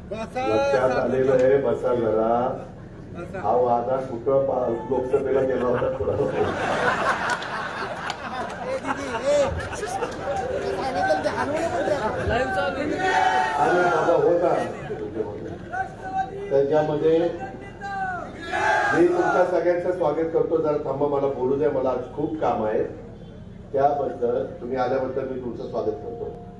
लक्षात आलेलं आहे बसा जरा. हा वादा कुठं लोकसभेला गेला होता थोडा होता. त्याच्यामध्ये मी तुमच्या सगळ्यांचं स्वागत करतो. जरा थांबा मला बोलू द्या. मला आज खूप काम आहे. त्याबद्दल तुम्ही आल्याबद्दल मी तुमचं स्वागत करतो.